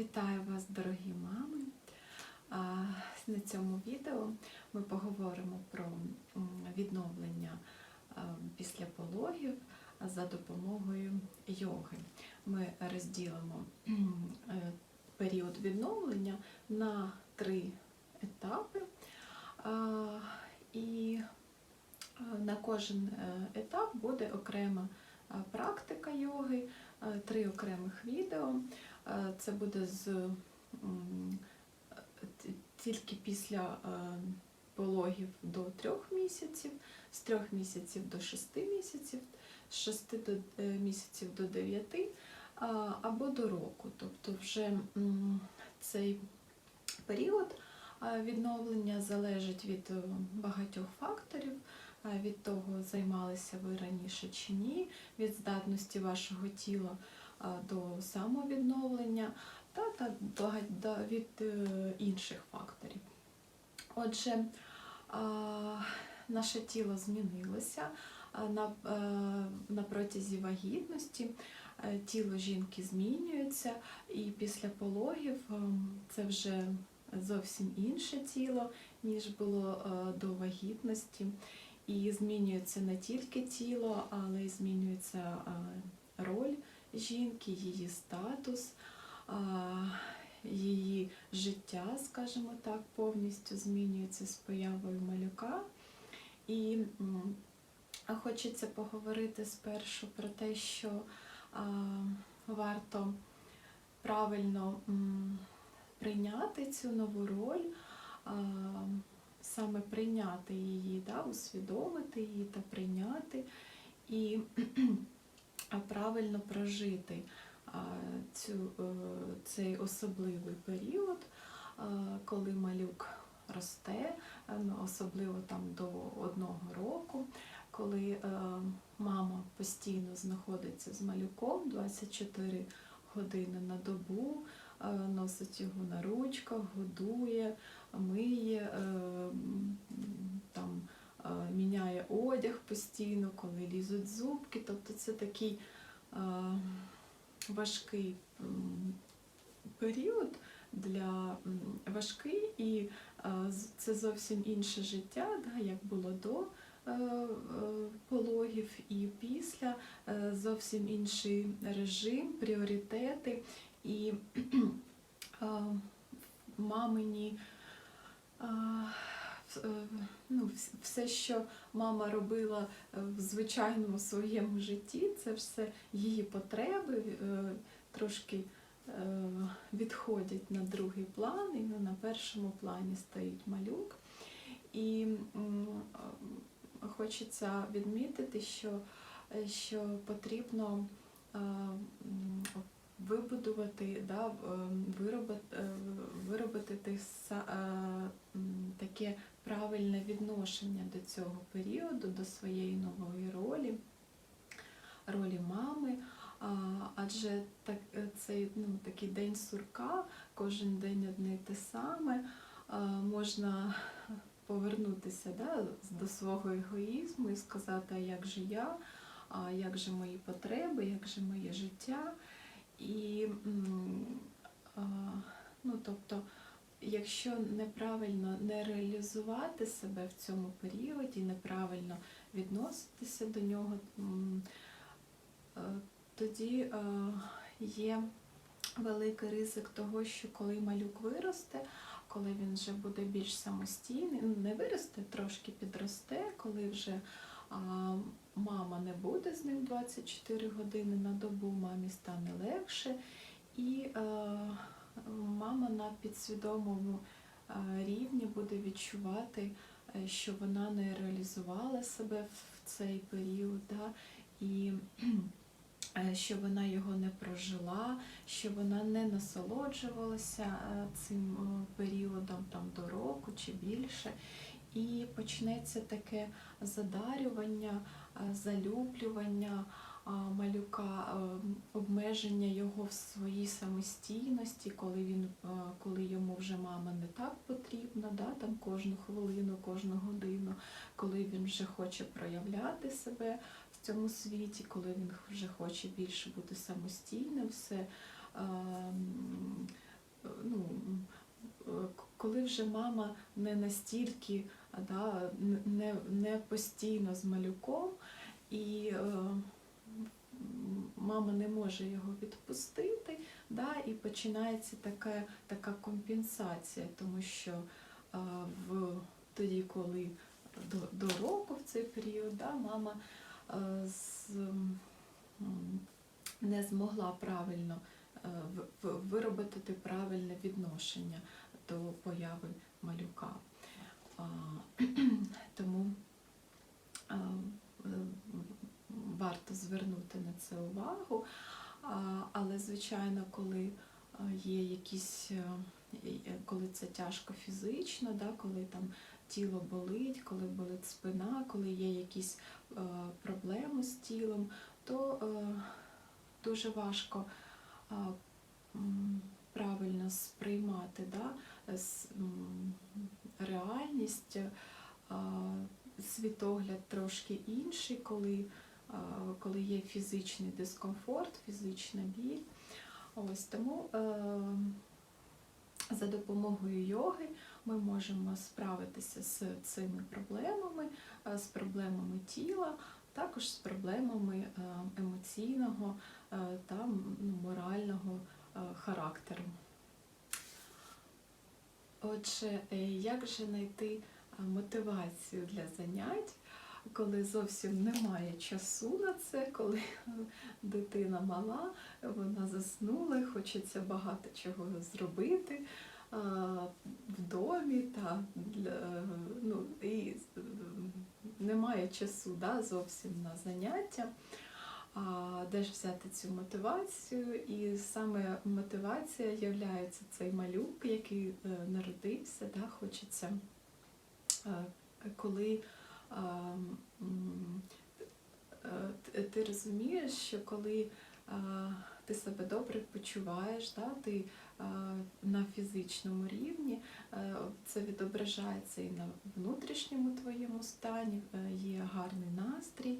Вітаю вас, дорогі мами! На цьому відео ми поговоримо про відновлення після пологів за допомогою йоги. Ми розділимо е, період відновлення на три етапи. І на кожен е, етап буде окрема практика йоги, е, три окремих відео. Е, Це буде з тільки після е, пологів до трьох місяців, з трьох місяців до шести місяців, з шести до е, місяців до дев'яти або до року. Тобто вже цей період відновлення залежить від багатьох факторів. Від того, займалися ви раніше чи ні, від здатності вашого тіла до самовідновлення та, та від е, інших факторів. Отже, наше тіло змінилося на, е, на протязі вагітності. е, Тіло жінки змінюється, і після пологів це вже зовсім інше тіло, ніж було до вагітності. І змінюється не тільки тіло, але й змінюється роль жінки, її статус, її життя, скажімо так, повністю змінюється з появою малюка. І хочеться поговорити спершу про те, що варто правильно прийняти цю нову роль, саме прийняти її, да, усвідомити її та прийняти. І правильно прожити цю, е, цей особливий період, коли малюк росте, е, ну, особливо там до одного року, коли е, мама постійно знаходиться з малюком 24 години на добу, носить його на ручках, годує, миє, там міняє одяг постійно, коли лізуть зубки. Тобто це такий е, важкий період для важкий, і е, це зовсім інше життя, як було до е, е, пологів і після, е, зовсім інший режим, пріоритети і е, мамині. Е, ну, все, що мама робила е, в звичайному своєму житті, це все її потреби е, трошки відходять на другий план, і на першому плані стоїть малюк. І хочеться відмітити, що, що потрібно вибудувати, да, виробити, виробити таке правильне відношення до цього періоду, до своєї нової ролі, ролі мами. Адже так, е, цей ну, такий день сурка, кожен день одне й те саме, можна повернутися да, до свого егоїзму і сказати, а як же я, а як же мої потреби, як же моє життя. І ну, тобто, якщо неправильно не реалізувати себе в цьому періоді, неправильно відноситися до нього, е, тоді е, є великий ризик того, що коли малюк виросте, коли він вже буде більш самостійний, ну не виросте, трошки підросте, коли вже мама не буде з ним 24 години на добу, мамі стане легше, і е, мама на підсвідомому е, рівні буде відчувати, е, що вона не реалізувала себе в цей період, да, і е, що вона його не прожила, що вона не насолоджувалася цим періодом там, до року чи більше. І почнеться таке задарювання, залюблювання малюка, обмеження його в своїй самостійності, коли він, коли йому вже мама не так потрібна, да, там кожну хвилину, кожну годину, коли він вже хоче проявляти себе в цьому світі, коли він вже хоче більше бути самостійним, все ну, коли вже мама не настільки да, не, не постійно з малюком, і е, мама не може його відпустити, да, і починається така, така компенсація, тому що е, в, тоді, коли до, до року в цей період, да, мама е, з, не змогла правильно е, в- виробити правильне відношення до появи малюка. А, Тому а, варто звернути на це увагу. Але, звичайно, коли є якісь, е, е, коли це тяжко фізично, да, коли там тіло болить, коли болить спина, коли є якісь е, проблеми з тілом, то е, дуже важко правильно сприймати да, реальність, світогляд трошки інший, коли, коли є фізичний дискомфорт, фізична біль. Ось тому е, за допомогою йоги ми можемо справитися з цими проблемами, е, з проблемами тіла, також з проблемами е, емоційного та ну, морального характеру. Отже, як же знайти мотивацію для занять, коли зовсім немає часу на це, коли дитина мала, вона заснула, хочеться багато чого зробити в домі та для, ну, і немає часу да, зовсім на заняття. А де ж взяти цю мотивацію? І саме мотивація є цей малюк, який е, народився, да, хочеться, е, коли ти розумієш, що коли е, ти себе добре почуваєш, да, ти е, на фізичному рівні, е, це відображається і на внутрішньому твоєму стані, е, є гарний настрій.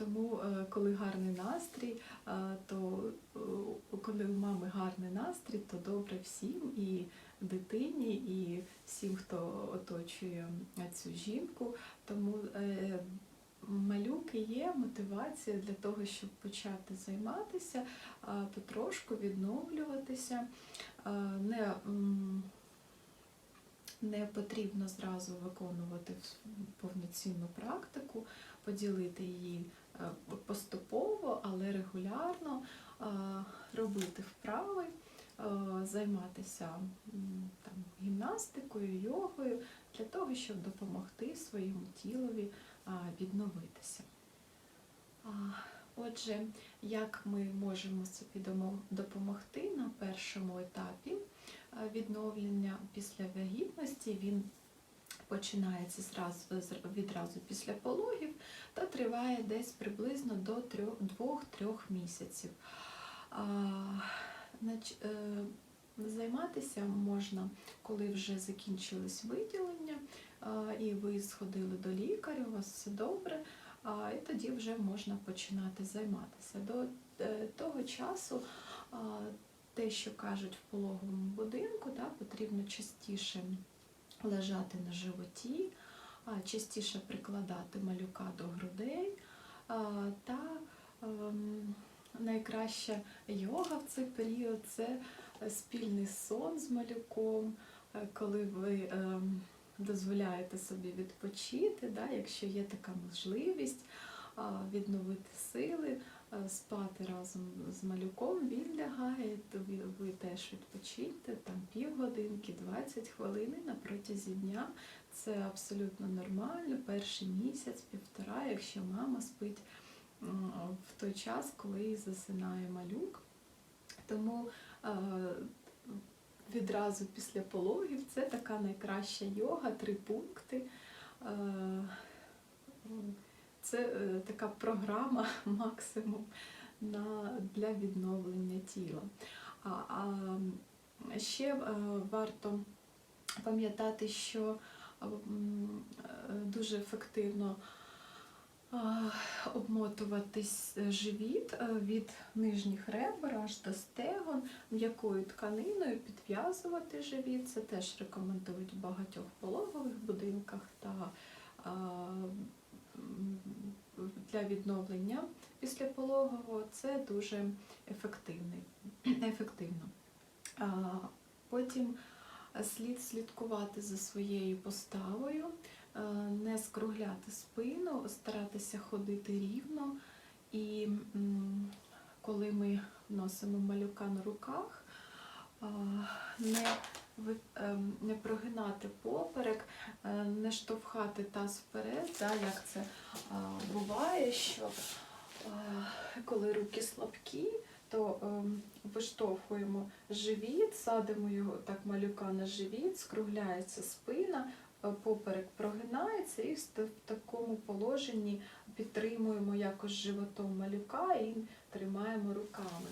Тому, е, коли гарний настрій, е, то е, коли у мами гарний настрій, то добре всім і дитині, і всім, хто оточує цю жінку. Тому е, малюк і є мотивація для того, щоб почати займатися, потрошку відновлюватися. Не, не потрібно зразу виконувати повноцінну практику, поділити її е, поступово, але регулярно робити вправи, займатися там, гімнастикою, йогою для того, щоб допомогти своєму тілові відновитися. Отже, як ми можемо собі допомогти на першому етапі е, відновлення після вагітності, він починається відразу після пологів та триває десь приблизно до 2-3 місяців. Е, Займатися можна, коли вже закінчились виділення, і ви сходили до лікаря, у вас все добре, і тоді вже можна починати займатися. До е, того часу те, що кажуть в пологовому будинку, да, потрібно частіше лежати на животі, частіше прикладати малюка до грудей та ем, найкраща йога в цей період це спільний сон з малюком, е, коли ви ем, дозволяєте собі відпочити, да, якщо є така можливість відновити сили, е, спати разом з малюком, він лягає, то ви, теж відпочиньте, там півгодинки, 20 хвилин на протязі дня. Це абсолютно нормально, перший місяць, півтора, якщо мама спить в той час, коли засинає малюк. Тому е, відразу після пологів це така найкраща йога, три пункти. Е, Це е, така програма максимум для відновлення тіла. А, ще варто пам'ятати, що дуже ефективно обмотуватись е, живіт е, від нижніх ребер аж до стегон, м'якою тканиною підв'язувати живіт. Це теж рекомендують в багатьох пологових будинках та для відновлення післяпологового це дуже ефективно. Потім слід слідкувати за своєю поставою, е, не скругляти спину, старатися ходити рівно. І коли ми носимо малюка на руках, не, ем, не прогинати поперек, е, не штовхати таз вперед, да, як це буває, що коли руки слабкі, то ем, виштовхуємо живіт, садимо його так малюка на живіт, скругляється спина, е, поперек прогинається і в такому положенні підтримуємо якось животом малюка і тримаємо руками.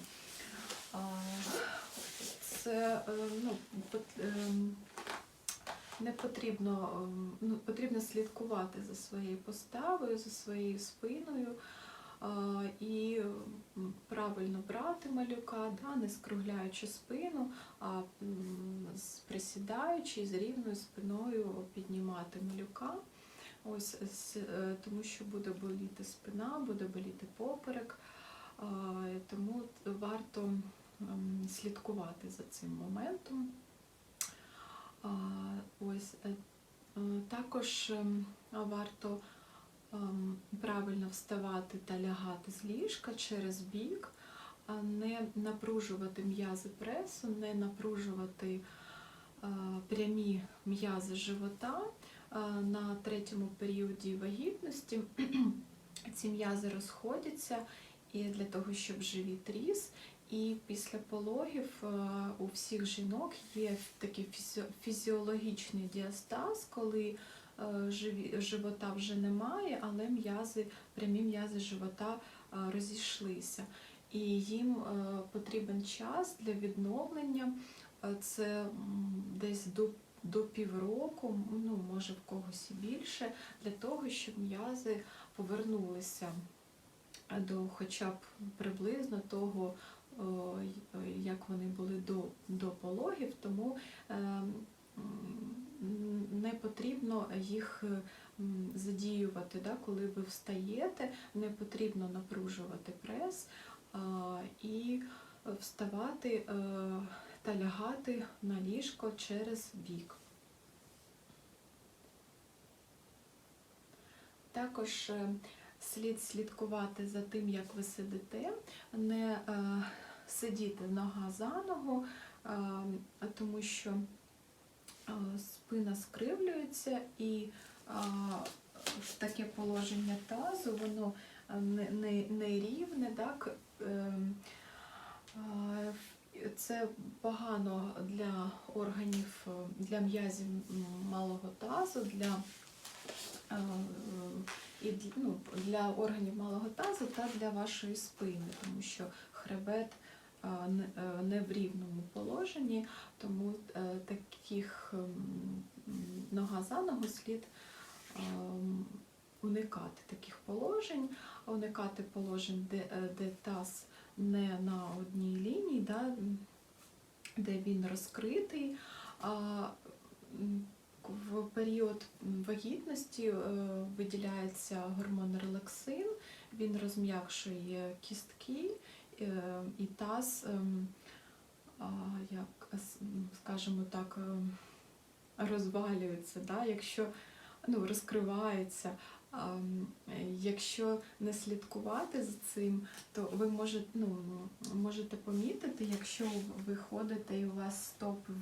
Це е, ну, ем, не потрібно, ем, ну, потрібно слідкувати за своєю поставою, за своєю спиною і правильно брати малюка, да, не скругляючи спину, а присідаючи з рівною спиною піднімати малюка. Ось, е, тому що буде боліти спина, буде боліти поперек, тому варто слідкувати за цим моментом. Ось е, е, також варто правильно вставати та лягати з ліжка через бік, не напружувати м'язи пресу, не напружувати е, прямі м'язи живота. Е, На третьому періоді вагітності ці м'язи розходяться і для того, щоб живіт ріс. І після пологів е, у всіх жінок є такий фізіологічний діастаз, коли живота вже немає, але м'язи, прямі м'язи живота е, розійшлися. І їм е, потрібен час для відновлення. Е, Це десь до, до півроку, ну може в когось і більше, для того, щоб м'язи повернулися до хоча б приблизно того, як вони були до, до пологів, тому е, не потрібно їх е, задіювати, да, коли ви встаєте, не потрібно напружувати прес і вставати е, та лягати на ліжко через бік. Також е, слід слідкувати за тим, як ви сидите, не сидіти нога за ногу, тому що спина скривлюється і е, таке положення тазу, воно е, не, не, не рівне, так? Е, е, це погано для органів, е, для м'язів малого тазу, для е, і ну, для органів малого тазу та для вашої спини, тому що хребет е, не- е, в рівному положенні, тому е, таких ем, нога за ногу слід ем, уникати таких положень, уникати положень, де, е, де таз не на одній лінії, да, де він розкритий. А, в період вагітності е, виділяється гормон релаксин, він розм'якшує кістки е, і таз, ем, як скажімо так, ем, розвалюється, да? якщо ну, розкривається. Якщо не слідкувати за цим, то ви можете, ну, можете помітити, якщо ви ходите і у вас стопи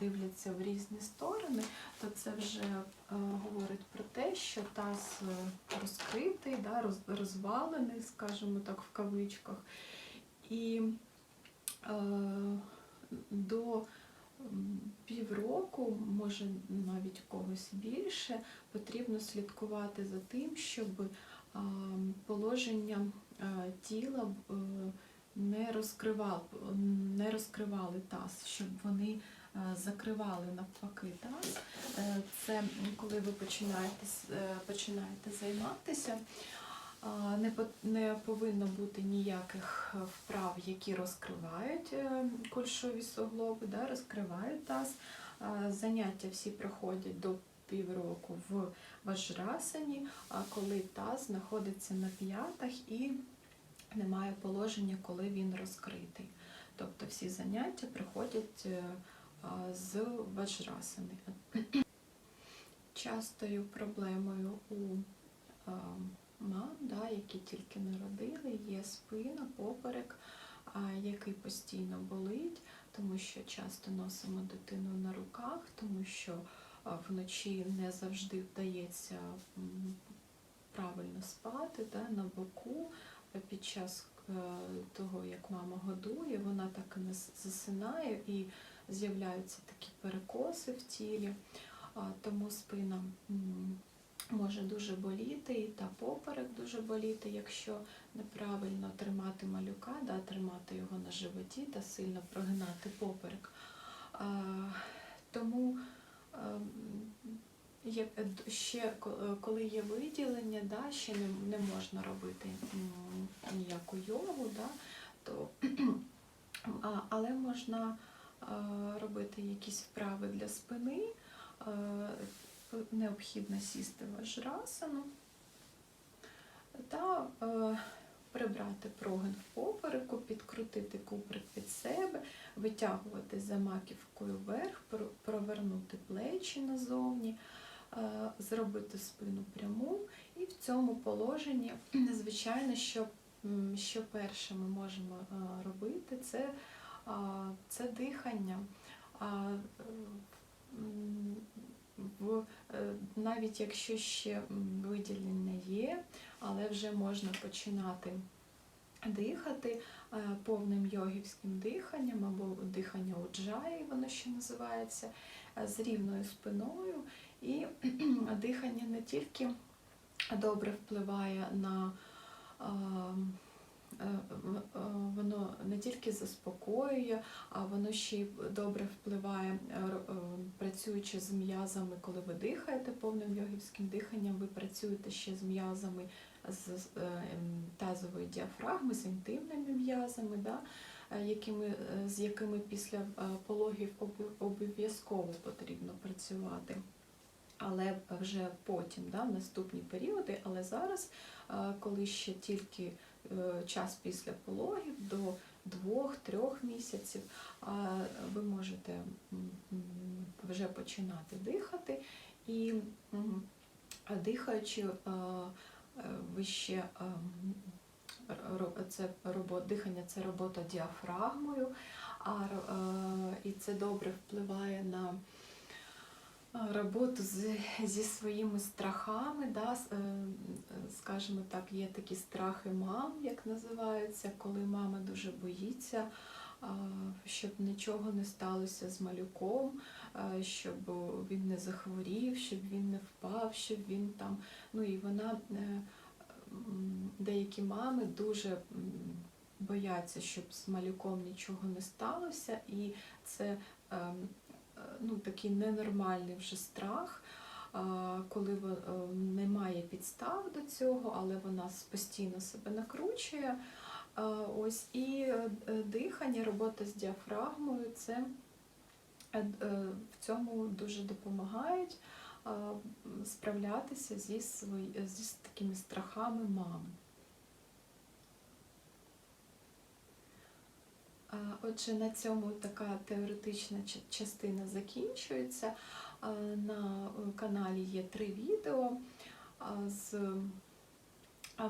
дивляться в різні сторони, то це вже е, говорить про те, що таз е, розкритий, да, роз, розвалений, скажімо так, в кавичках. І е, до півроку, може навіть когось більше, потрібно слідкувати за тим, щоб а, положення е, тіла е, не розкривали, не розкривали таз, щоб вони е, закривали навпаки таз. Е, Це коли ви починаєте, е, починаєте займатися, Не, по- не повинно бути ніяких е, вправ, які розкривають е, кульшові суглоби, да, розкривають таз. Заняття всі проходять до півроку в ваджрасані, коли таз знаходиться на п'ятах і немає положення, коли він розкритий. Тобто всі заняття проходять е, з ваджрасани. Частою проблемою у мам, да, які тільки народили, є спина, поперек, який постійно болить, тому що часто носимо дитину на руках, тому що вночі не завжди вдається правильно спати да, на боку. Під час е, того, як мама годує, вона так і не засинає і з'являються такі перекоси в тілі, тому спина може дуже боліти, та поперек дуже боліти, якщо неправильно тримати малюка, да, тримати його на животі та сильно прогинати поперек. А, тому ем, є, е, д- ще коли є виділення, да, ще не, не можна робити ніяку йогу, да, то, а, але можна е, робити якісь вправи для спини. Е, Необхідно сісти в ажрасану та е, прибрати прогин в попереку, підкрутити куприк під себе, витягувати за маківкою вверх, провернути плечі назовні, е, зробити спину пряму. І в цьому положенні, звичайно, що, що перше ми можемо е, робити, це, це дихання. В, е, навіть якщо ще виділення є, але вже можна починати дихати е, повним йогівським диханням або дихання уджаї, воно ще називається, е, з рівною спиною. І дихання не тільки добре впливає на воно не тільки заспокоює, а воно ще й добре впливає, е, е, працюючи з м'язами, коли ви дихаєте повним йогівським диханням, ви працюєте ще з м'язами з е, ем, тазової діафрагми, з інтимними м'язами, да, е, якими, е, з якими після е, пологів обов'язково потрібно працювати. Але вже потім, да, в наступні періоди, але зараз, е, коли ще тільки е, час після пологів до двох-трьох місяців, а, ви можете вже починати дихати. І дихаючи, е, ви ще це робо- дихання це робота діафрагмою, а, е, і це добре впливає на роботу з, зі своїми страхами, да, е, скажімо так, є такі страхи мам, як називаються, коли мама дуже боїться, щоб нічого не сталося з малюком, щоб він не захворів, щоб він не впав, щоб він там. Ну і вона е, деякі мами дуже бояться, щоб з малюком нічого не сталося, і це ем, ну, такий ненормальний вже страх, коли е, немає підстав до цього, але вона постійно себе накручує. Ось і е, дихання, робота з діафрагмою, це е, в цьому дуже допомагають справлятися зі, свої, зі такими страхами мами. Отже, на цьому така теоретична частина закінчується. На е, каналі є три відео, з,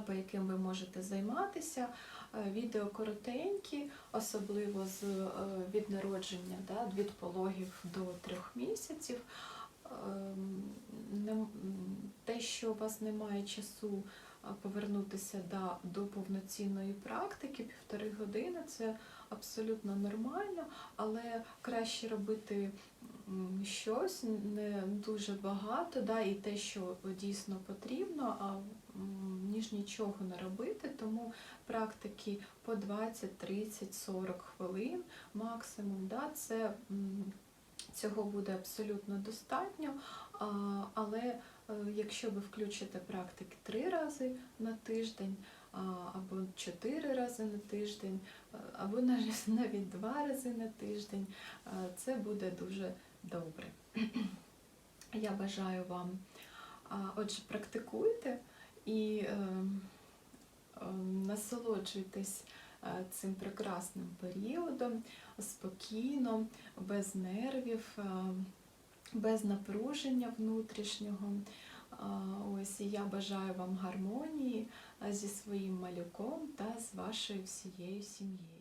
по яким ви можете займатися. Е, Відео коротенькі, особливо з е, від народження, да, від пологів до трьох місяців. Ем, Те, що у вас немає часу повернутися до повноцінної практики, півтори години це абсолютно нормально, але краще робити щось не дуже багато, да, і те, що дійсно потрібно, а ніж нічого не робити, тому практики по 20, 30, 40 хвилин максимум, да, це цього буде абсолютно достатньо, але Е, Якщо ви включите практики три рази на тиждень, або чотири рази на тиждень, е, або навіть два рази на тиждень, е, це буде дуже добре. Я бажаю вам, отже, практикуйте і насолоджуйтесь цим прекрасним періодом спокійно, без нервів, без напруження внутрішнього. Ось і я бажаю вам гармонії зі своїм малюком та з вашою всією сім'єю.